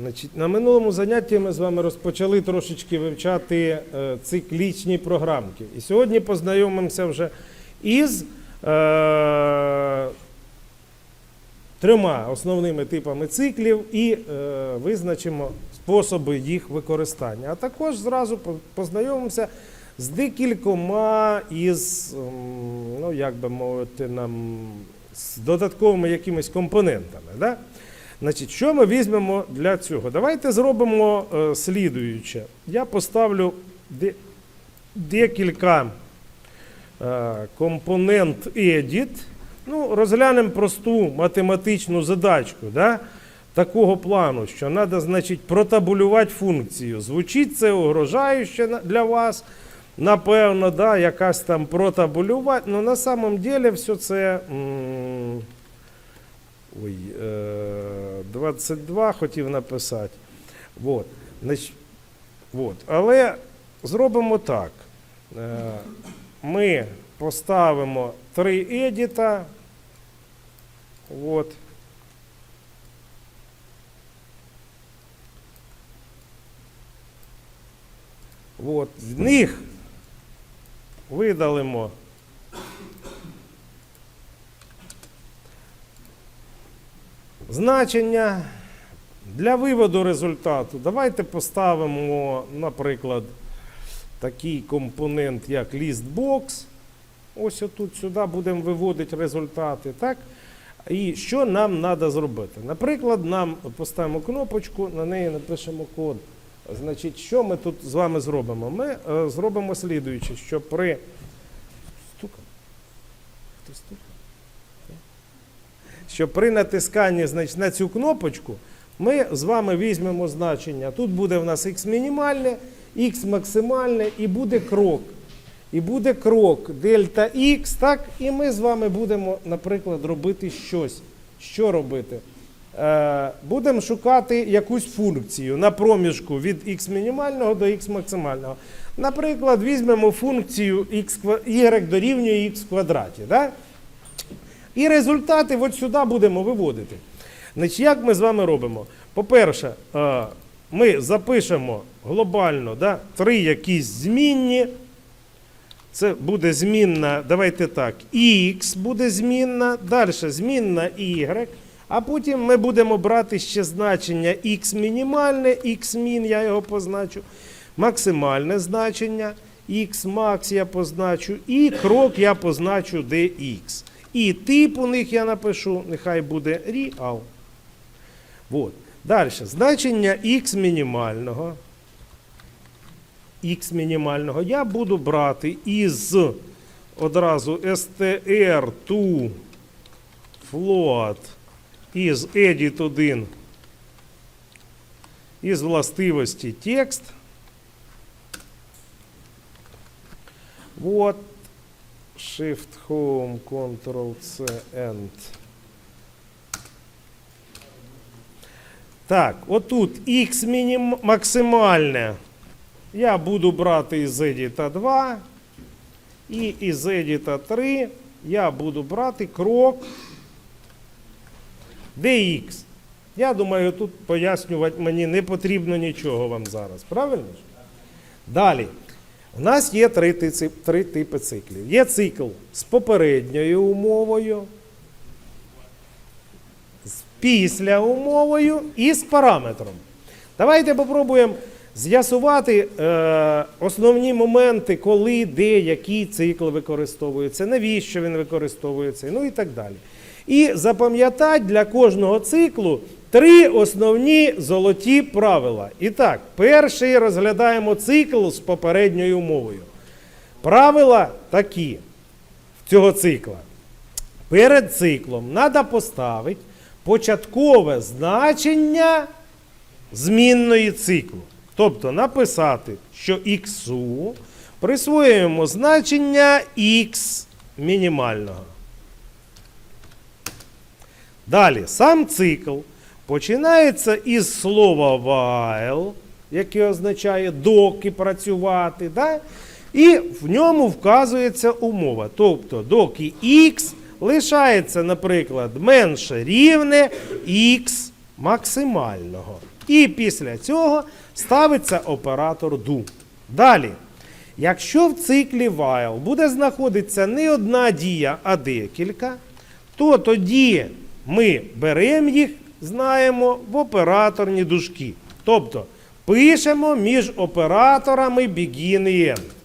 Значить, на минулому занятті ми з вами розпочали трошечки вивчати е, циклічні програмки. І сьогодні познайомимося вже із е, трьома основними типами циклів і е, визначимо способи їх використання. А також зразу познайомимося з декількома із, ну як би мовити, нам, з додатковими якимись компонентами. Да? Значить, що ми візьмемо для цього? Давайте зробимо е, слідуюче. Я поставлю де, декілька е, компонент edit. Ну, розглянемо просту математичну задачку. Да? Такого плану, що треба, значить, протабулювати функцію. Звучить це угрожающе для вас. Напевно, да, якась там протабулювати. Ну, на самом деле все це. м, Ой, е, 22 хотів написати. Значить, вот. Але зробимо так. Е, Ми поставимо три едіта. Вот. Вот. В них видалимо значення для виводу результату. Давайте поставимо, наприклад, такий компонент, як listbox. Ось отут сюди будемо виводити результати. Так? І що нам треба зробити? Наприклад, нам поставимо кнопочку, на неї напишемо код. Значить, що ми тут з вами зробимо? Ми е, зробимо слідуюче, що при. Стукав. Хтось стукав? Що при натисканні значить, на цю кнопочку ми з вами візьмемо значення. Тут буде в нас x мінімальне, x максимальне і буде крок. І буде крок дельта X, так? І ми з вами будемо, наприклад, робити щось. Що робити? Е, будемо шукати якусь функцію на проміжку від x мінімального до x максимального. Наприклад, візьмемо функцію y дорівнює x в квадраті. Да? І результати от сюди будемо виводити. Значить, як ми з вами робимо? По-перше, е, ми запишемо глобально да, три якісь змінні. Це буде змінна, давайте так, x буде змінна, далі змінна y, а потім ми будемо брати ще значення x мінімальне, x мін, я його позначу, максимальне значення, x max я позначу, і крок я позначу dx. І тип у них я напишу, нехай буде real. Вот. Далі, значення x мінімального x мінімального я буду брати із одразу str to float із edit 1 із властивості текст. Вот. Shift Home, Ctrl C, End. Так, отут x мінім... максимальне. Я буду брати із Edita 2 і із Edita 3 я буду брати крок dx. Я думаю, тут пояснювати мені не потрібно нічого вам зараз. Правильно? Далі. У нас є три, три типи циклів. Є цикл з попередньою умовою, з після умовою і з параметром. Давайте попробуємо з'ясувати е, основні моменти, коли, де, який цикл використовується, навіщо він використовується, ну і так далі. І запам'ятати для кожного циклу три основні золоті правила. І так, перший розглядаємо цикл з попередньою умовою. Правила такі цього цикла. Перед циклом треба поставити початкове значення змінної циклу. Тобто написати, що х присвоюємо значення х мінімального. Далі, сам цикл починається із слова while, яке означає доки працювати. Да? І в ньому вказується умова. Тобто, доки х лишається, наприклад, менше рівне х максимального. І після цього ставиться оператор do. Далі. Якщо в циклі while буде знаходитися не одна дія, а декілька, то тоді ми беремо їх, знаємо, в операторні дужки. Тобто пишемо між операторами begin і end.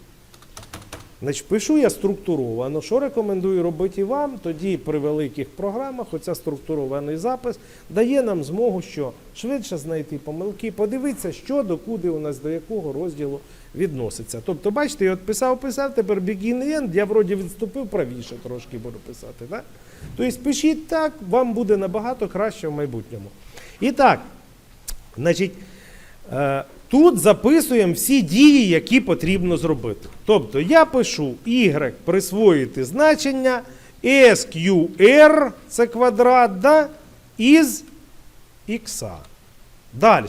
Значить, пишу я структуровано. Що рекомендую робити вам? Тоді при великих програмах оця структурований запис дає нам змогу, що швидше знайти помилки, подивитися, що докуди у нас до якого розділу відноситься. Тобто, бачите, я от писав, писав, тепер begin end, я вроді відступив правіше трошки буду писати. Так? Тобто пишіть так, вам буде набагато краще в майбутньому. І так, значить. Тут записуємо всі дії, які потрібно зробити. Тобто я пишу y присвоїти значення SQR, це квадрат, да, із x. Далі.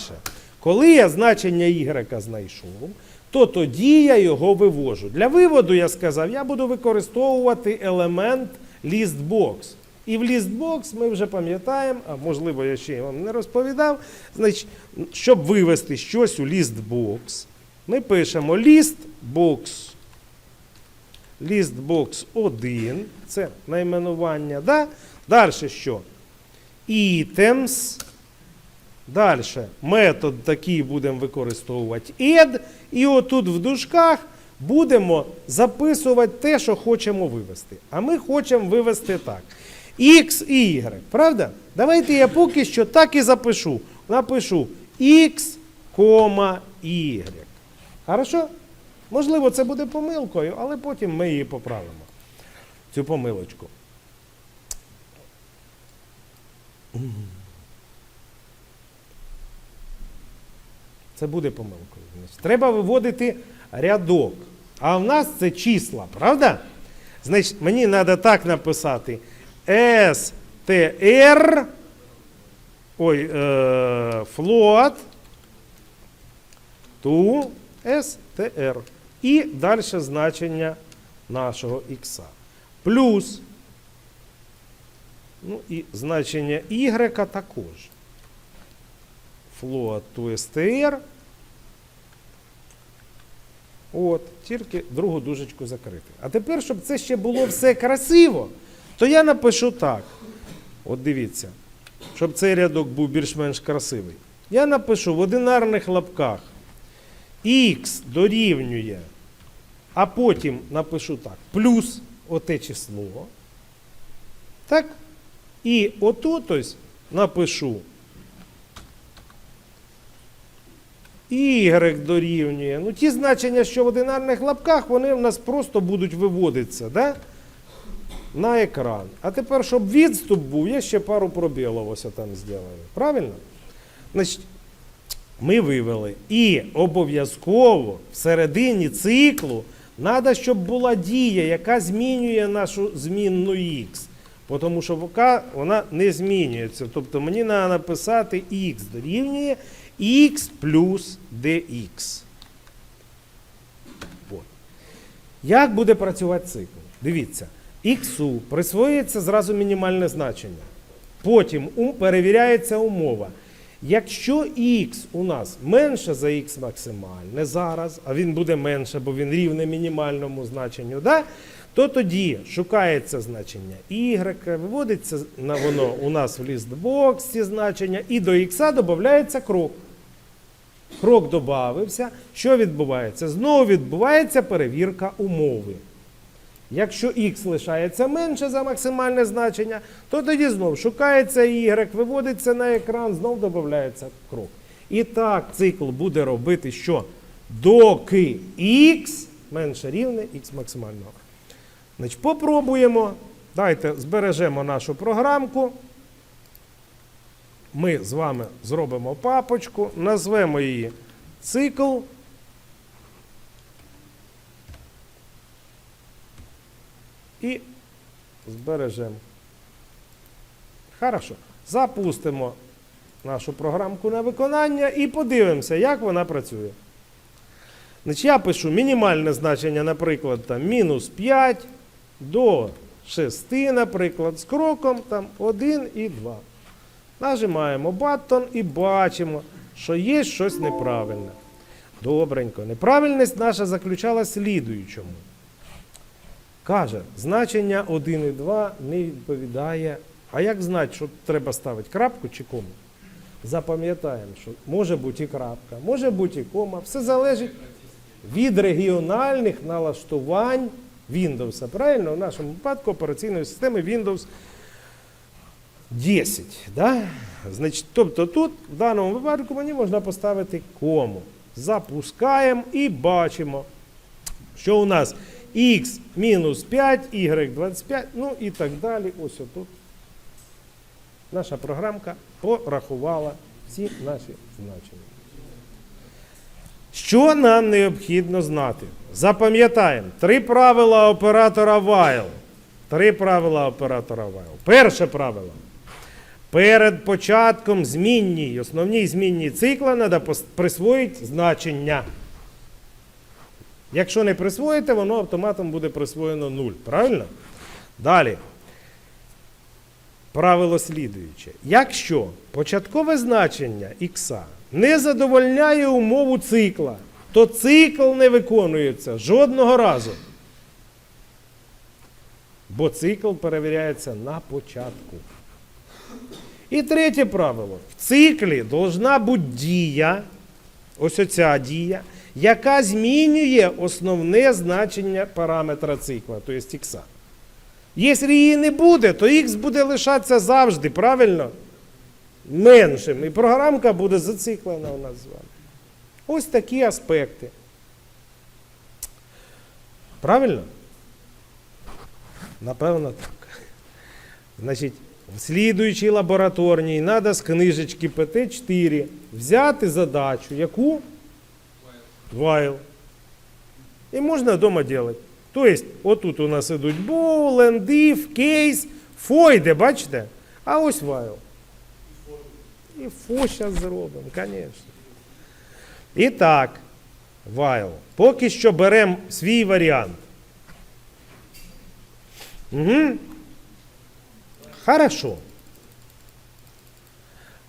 Коли я значення y знайшов, то тоді я його вивожу. Для виводу я сказав, я буду використовувати елемент listbox. І в лістбокс ми вже пам'ятаємо, а можливо, я ще вам не розповідав. Значить, щоб вивести щось у лістбокс, ми пишемо listbox. Listbox 1, це найменування. Да? Далі що? Items. Далі метод такий будемо використовувати add. І отут в дужках будемо записувати те, що хочемо вивести. А ми хочемо вивести так. X і Y, правда? Давайте я поки що так і запишу. Напишу X, Y. Хорошо? Можливо, це буде помилкою, але потім ми її поправимо. Цю помилочку. Це буде помилкою. Треба виводити рядок. А в нас це числа, правда? Значить, мені треба так написати. STR, ой, е, float to STR. І далі значення нашого х. Плюс, ну і значення y також. Float to STR. От, тільки другу дужечку закрити. А тепер, щоб це ще було все красиво, то я напишу так. От дивіться, щоб цей рядок був більш-менш красивий. Я напишу в одинарних лапках х дорівнює, а потім напишу так, плюс оте число. Так? І отут ось напишу Y дорівнює. Ну, ті значення, що в одинарних лапках, вони в нас просто будуть виводитися да? На екран. А тепер, щоб відступ був, я ще пару пробілів ось там зроблю. Правильно? Значить, ми вивели. І обов'язково всередині циклу треба, щоб була дія, яка змінює нашу змінну х. Тому що поки вона не змінюється. Тобто мені треба написати х дорівнює х плюс dx. Як буде працювати цикл? Дивіться, х присвоюється зразу мінімальне значення. Потім ум- перевіряється умова. Якщо х у нас менше за х максимальне зараз, а він буде менше, бо він рівне мінімальному значенню, да? то тоді шукається значення y, виводиться на воно у нас в лістбокс ці значення, і до х додається крок. Крок додався. Що відбувається? Знову відбувається перевірка умови. Якщо х лишається менше за максимальне значення, то тоді знову шукається y, виводиться на екран, знову додається крок. І так цикл буде робити що? Доки х менше рівне х максимального. Значить, попробуємо. Дайте збережемо нашу програмку. Ми з вами зробимо папочку, назвемо її цикл. І збережемо. Хорошо. Запустимо нашу програмку на виконання і подивимося, як вона працює. Значить, я пишу мінімальне значення, наприклад, там, мінус 5 до 6, наприклад, з кроком там, 1 і 2. Нажимаємо баттон і бачимо, що є щось неправильне. Добренько. Неправильність наша заключалась в слідуючому. Каже, значення 1 і 2 не відповідає. А як знати, що треба ставити крапку чи кому? Запам'ятаємо, що може бути і крапка, може бути і кома. Все залежить від регіональних налаштувань Windows. Правильно, в нашому випадку операційної системи Windows 10. Да? Значить, тобто тут в даному випадку мені можна поставити кому. Запускаємо і бачимо, що у нас x мінус 5, y 25, ну і так далі. Ось отут. Наша програмка порахувала всі наші значення. Що нам необхідно знати? Запам'ятаємо три правила оператора while. Три правила оператора while. Перше правило. Перед початком змінній, основній змінній цикла треба присвоїти значення. Якщо не присвоїте, воно автоматом буде присвоєно 0. Правильно? Далі. Правило слідуюче. Якщо початкове значення х не задовольняє умову цикла, то цикл не виконується жодного разу. Бо цикл перевіряється на початку. І третє правило. В циклі должна бути дія, ось оця дія, яка змінює основне значення параметра цикла, тобто х. Якщо її не буде, то х буде лишатися завжди, правильно? Меншим. І програмка буде зациклена у нас з вами. Ось такі аспекти. Правильно? Напевно, так. Значить, в слідуючій лабораторній треба з книжечки ПТ4 взяти задачу, яку? While. І можна вдома робити. Тобто, отут у нас ідуть bool, and if, case, фойде, бачите? А ось while. І фо зараз зробимо, звісно. І так, while. Поки що беремо свій варіант. Угу. Хорошо.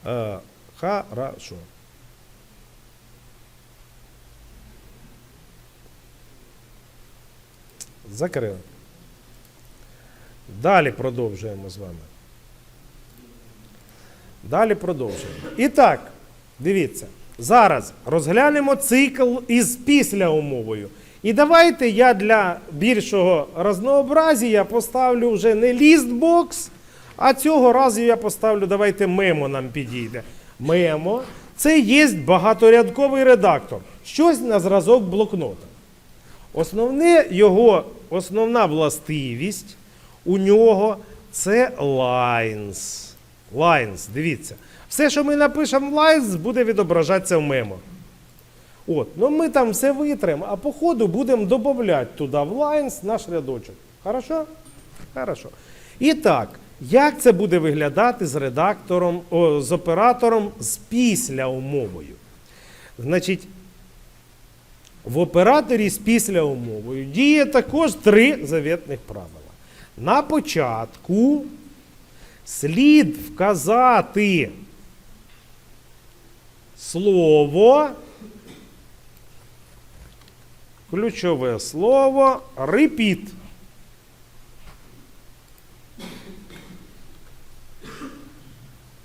Е, хорошо. Закрили. Далі продовжуємо з вами. Далі продовжуємо. І так, дивіться. Зараз розглянемо цикл із після умовою. І давайте я для більшого разнообразія поставлю вже не лістбокс, а цього разу я поставлю, давайте мемо нам підійде. Мемо це є багаторядковий редактор. Щось на зразок блокнота. Основне його, основна властивість у нього це lines. Lines, дивіться. Все, що ми напишемо lines, буде відображатися в мемо. От, ну ми там все витримо, а по ходу будемо додати туди в lines наш рядочок. Хорошо? Хорошо. І так, як це буде виглядати з редактором, о, з оператором з після умовою? Значить, в операторі з після умовою діє також три завітних правила. На початку слід вказати слово, ключове слово repeat.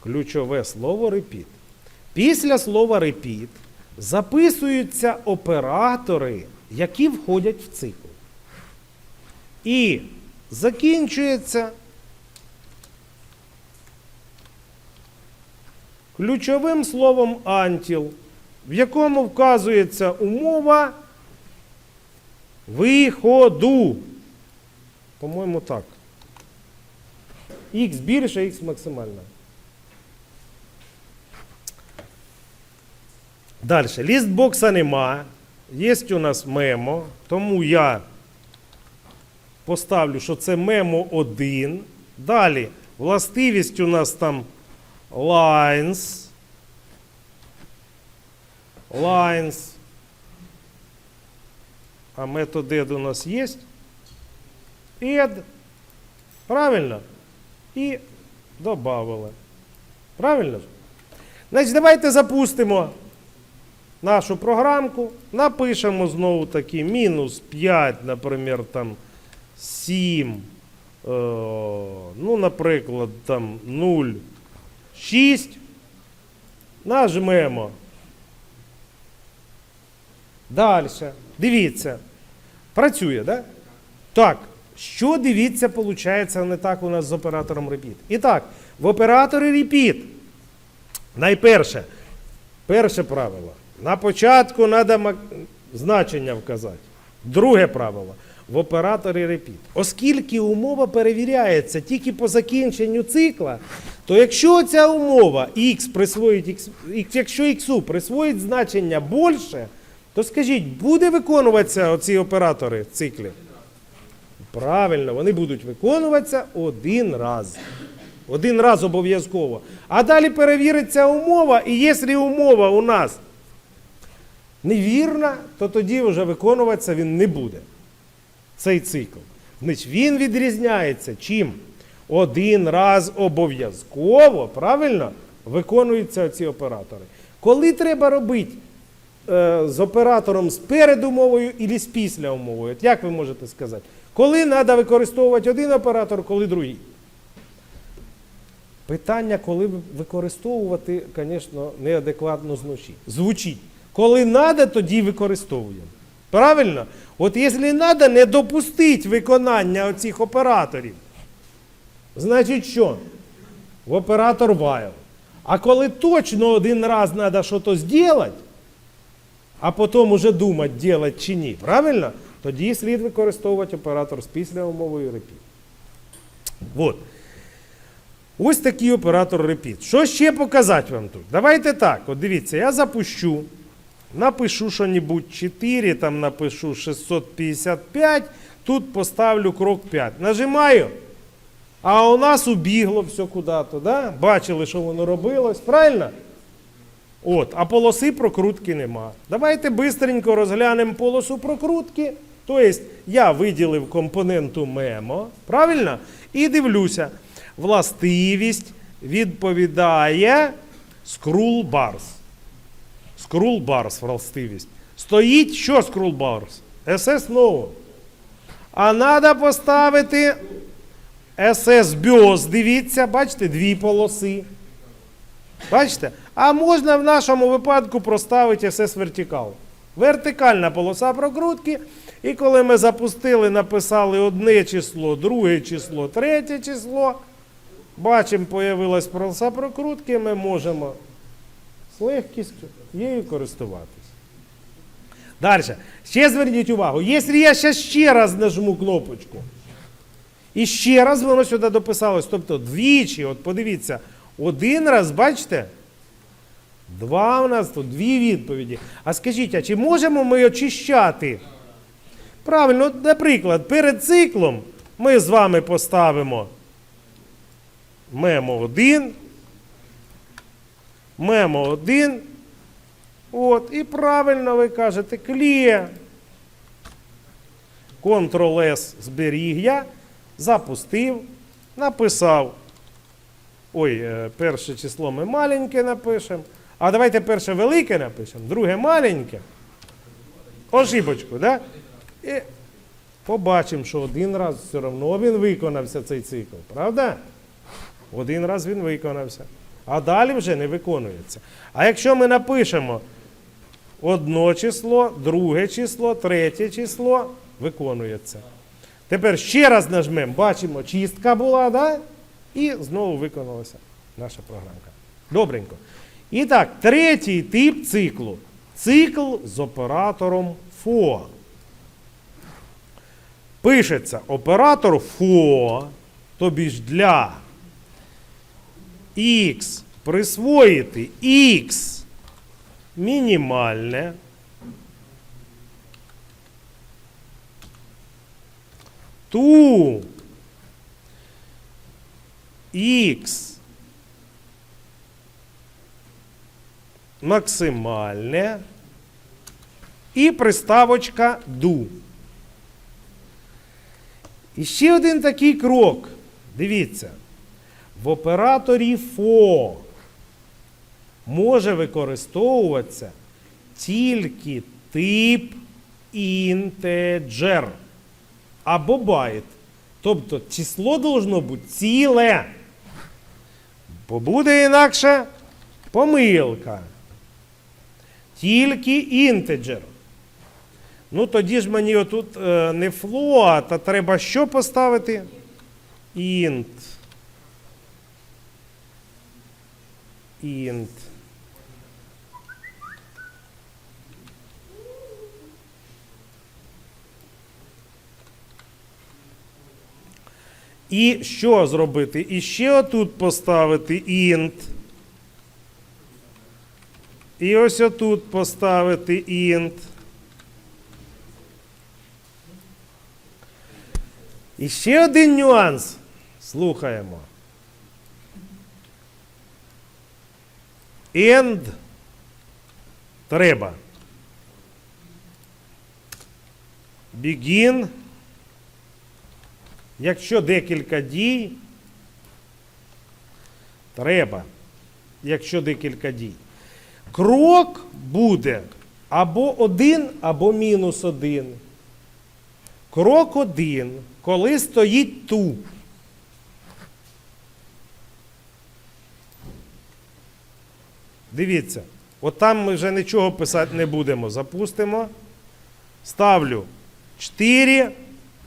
Ключове слово repeat. Після слова repeat записуються оператори, які входять в цикл. І закінчується ключовим словом until, в якому вказується умова виходу. По-моєму, так. Х більше, х максимально. Далі. Лістбокса нема. Є у нас мемо, тому я поставлю, що це мемо 1. Далі властивість у нас там lines. Lines. А метод add у нас є. Add. Правильно? І добавили. Правильно? Значить, давайте запустимо нашу програмку, напишемо знову таки мінус 5, наприклад, там 7, е, ну, наприклад, там 0, 6. Нажмемо. Далі. Дивіться. Працює? Да? Так. Що дивіться, виходить, не так у нас з оператором Repeat. І так, в операторі Repeat. Найперше, перше правило. На початку треба значення вказати. Друге правило. В операторі Repeat. Оскільки умова перевіряється тільки по закінченню цикла, то якщо ця умова x присвоїть x, якщо x присвоїть значення більше, то скажіть, буде виконуватися оці оператори в циклі? Правильно, вони будуть виконуватися один раз. Один раз обов'язково. А далі перевіриться умова, і якщо умова у нас невірна, то тоді вже виконуватися він не буде. Цей цикл. Значить, він відрізняється чим? Один раз обов'язково, правильно, виконуються ці оператори. Коли треба робити е, з оператором з перед умовою і з після умовою? Як ви можете сказати? Коли треба використовувати один оператор, коли другий? Питання, коли використовувати, звісно, неадекватно звучить. Коли треба, тоді використовуємо. Правильно? От якщо треба не допустити виконання оцих операторів, значить що? В оператор while. А коли точно один раз треба щось зробити, а потім уже думати, делать чи ні, правильно? Тоді слід використовувати оператор з після умовою repeat. Вот. Ось такий оператор repeat. Що ще показати вам тут? Давайте так, от дивіться, я запущу, напишу що-небудь 4, там напишу 655, тут поставлю крок 5. Нажимаю, а у нас убігло все куди-то, да? бачили, що воно робилось, правильно? От, а полоси прокрутки нема. Давайте бистренько розглянемо полосу прокрутки. Тобто я виділив компоненту мемо, правильно? І дивлюся, властивість відповідає scroll bars. Bars властивість. Стоїть що bars? SS no. А треба поставити SS BIOS. Дивіться, бачите, дві полоси. Бачите? А можна в нашому випадку проставити SS вертикал. Вертикальна полоса прокрутки. І коли ми запустили, написали одне число, друге число, третє число. Бачимо, появилась полоса прокрутки, ми можемо з легкістю її користуватись. Далі. Ще зверніть увагу, якщо я ще, ще раз нажму кнопочку, і ще раз воно сюди дописалось. Тобто двічі, от подивіться, один раз, бачите? Два у нас тут, дві відповіді. А скажіть, а чи можемо ми очищати? Правильно, наприклад, перед циклом ми з вами поставимо мемо 1, мемо 1. От, і правильно ви кажете, кліє. Ctrl-S зберіг я, запустив, написав. Ой, е, перше число ми маленьке напишемо. А давайте перше велике напишемо, друге маленьке. Ошибочку, да? І побачимо, що один раз все одно він виконався цей цикл, правда? Один раз він виконався. А далі вже не виконується. А якщо ми напишемо одно число, друге число, третє число, виконується. Тепер ще раз нажмемо, бачимо, чистка була, да? і знову виконалася наша програмка. Добренько. І так, третій тип циклу. Цикл з оператором FO. Пишеться оператор FO, тобі ж для X присвоїти X мінімальне. Ту X максимальне і приставочка do. І ще один такий крок. Дивіться. В операторі FO може використовуватися тільки тип інтеджер або байт. Тобто число должно бути ціле. Бо буде інакше помилка. Тільки інтеджер. Ну тоді ж мені отут е, не float, а треба що поставити? Int. Int. І що зробити? І ще отут поставити int. І ось отут поставити int. І ще один нюанс. Слухаємо. End треба. Begin. Якщо декілька дій, треба. Якщо декілька дій. Крок буде або один, або мінус один. Крок один, коли стоїть ту. Дивіться, от там ми вже нічого писати не будемо. Запустимо. Ставлю 4,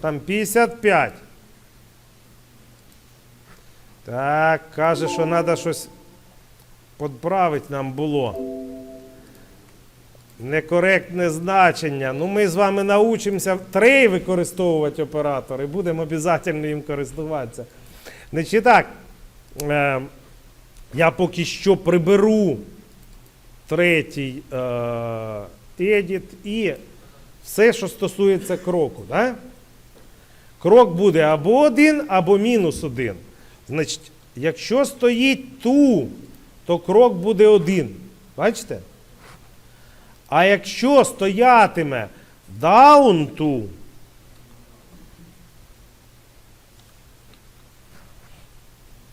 там 55. Так, каже, що треба щось підправити нам було. Некоректне значення. Ну, ми з вами научимося трей використовувати оператори, будемо обов'язково їм користуватися. Значить так, е, я поки що приберу третій е, едіт і все, що стосується кроку. Да? Крок буде або один, або мінус один. Значить, якщо стоїть ту, то крок буде один. Бачите? А якщо стоятиме down to,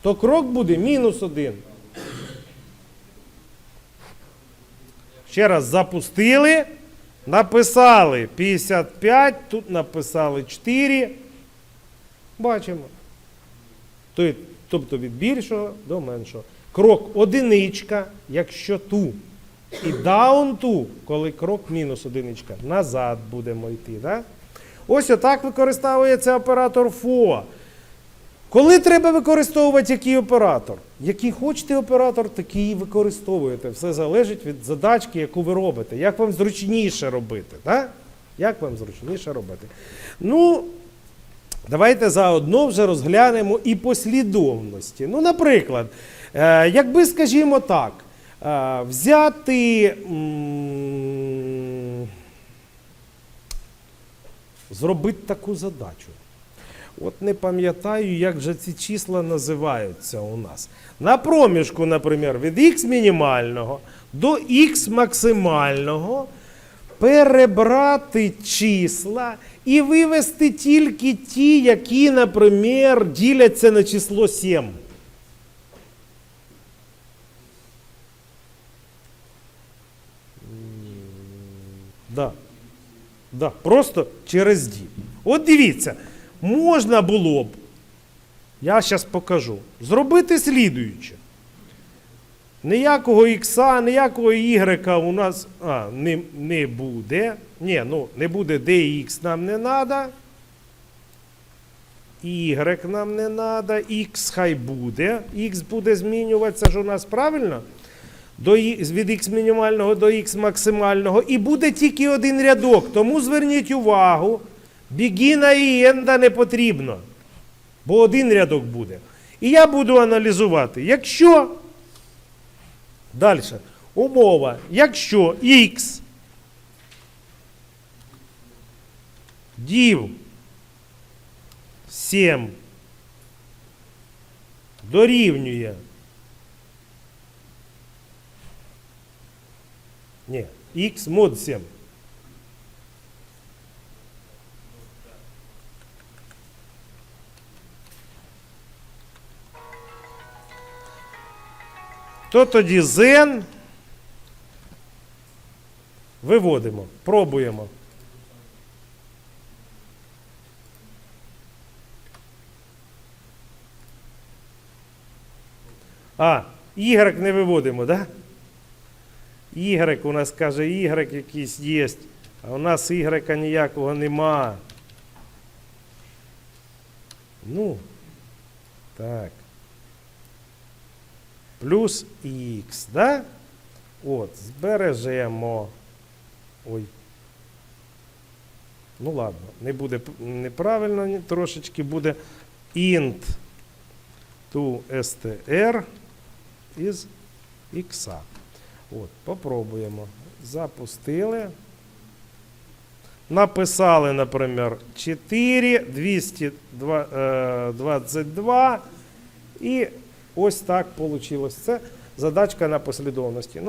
то крок буде мінус один. Ще раз запустили, написали 55, тут написали 4. Бачимо. Тобто- від більшого до меншого. Крок одиничка, якщо ту. І down to, коли крок мінус одиничка. Назад будемо йти. Да? Ось отак використовується оператор FOA. Коли треба використовувати який оператор? Який хочете оператор, такий і використовуєте. Все залежить від задачки, яку ви робите. Як вам зручніше робити? Да? Як вам зручніше робити? Ну, давайте заодно вже розглянемо і послідовності. Ну, наприклад, е, якби, скажімо так, е, взяти. Зробити таку задачу. От не пам'ятаю, як же ці числа називаються у нас. На проміжку, наприклад, від х мінімального до х максимального перебрати числа і вивести тільки ті, які, наприклад, діляться на число 7. Да. Да, просто через дім. От дивіться, можна було б, я зараз покажу, зробити слідуюче. Ніякого ікса, ніякого y у нас а, не, не буде. Ні, ну не буде dx нам не треба. Y нам не треба, x хай буде. X буде змінюватися ж у нас правильно? До, від x мінімального до x максимального. І буде тільки один рядок. Тому зверніть увагу, бігіна і енда не потрібно. Бо один рядок буде. І я буду аналізувати. Якщо. Далі. Умова. Якщо x дів 7 дорівнює. Ні, x мод 7. То тоді zen Виводимо, пробуємо. А, Y не виводимо, так? Да? Y у нас каже, Y якийсь є, а у нас Y ніякого нема. Ну, так. Плюс Х, да? От, збережемо. Ой. Ну ладно, не буде неправильно, трошечки буде int to str із x. От, попробуємо. Запустили. Написали, наприклад, 4, 222 і ось так вийшло. Це задачка на послідовності. Ну,